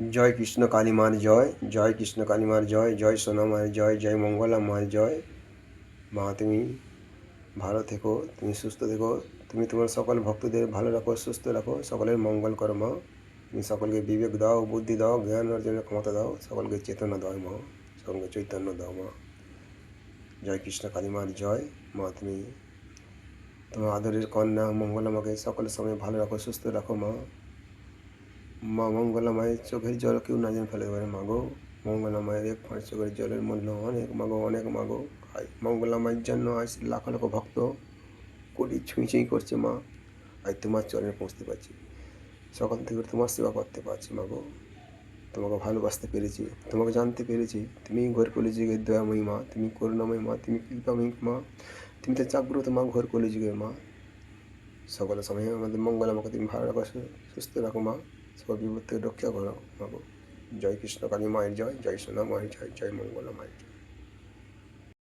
জয় কৃষ্ণ কালী মার জয় জয় কৃষ্ণ কালী মার জয় জয় সোনা মায়ের জয় জয় মঙ্গলা মায়ের জয়। মা, তুমি ভালো থেকো, তুমি সুস্থ থেকো, তুমি তোমার সকল ভক্তদের ভালো রাখো, সুস্থ রাখো, সকলের মঙ্গল করো মা। তুমি সকলকে বিবেক দাও, বুদ্ধি দাও, জ্ঞান অর্জনের ক্ষমতা দাও, সকলকে চেতনা দাও মা, সকলকে চৈতন্য দাও মা। জয় কৃষ্ণ কালী মার জয়। মা, তুমি তোমার আদরের কন্যা, মঙ্গলা মাকে সকল সময় ভালো রাখো, সুস্থ রাখো মা। মা মঙ্গলা মায়ের চোখের জল কেউ না যেন ফেলে দেবে মাগো। মঙ্গলা মায়ের এক পাঁচ চোখের জলের মূল্য অনেক মাগো অনেক মাগো। আজ মঙ্গলা মায়ের জন্য আজ লাখ লাখ ভক্ত কোটি ছুঁই ছুঁই করছে মা। আজ তোমার চরণে পৌঁছতে পারছি। সকাল থেকে তোমার সেবা করতে পারছি মাগো। তোমাকে ভালোবাসতে পেরেছি, তোমাকে জানতে পেরেছি। তুমি ঘর কলিযুগের দয়াময়ী মা, তুমি করুণাময়ী মা, তুমি কৃপাময়ী মা। তুমি তো জাগ্রত মা ঘর কলিযুগের মা। সকল সময় আমাদের মঙ্গল আমাকে তুমি ভালো রাখো, সুস্থ রাখো মা। বিপদ থেকে রক্ষা করো, প্রভু। জয় কৃষ্ণ, কালী মায়ের জয় জয় সোনা মায়ের জয় জয় মঙ্গলা মায়ের জয়।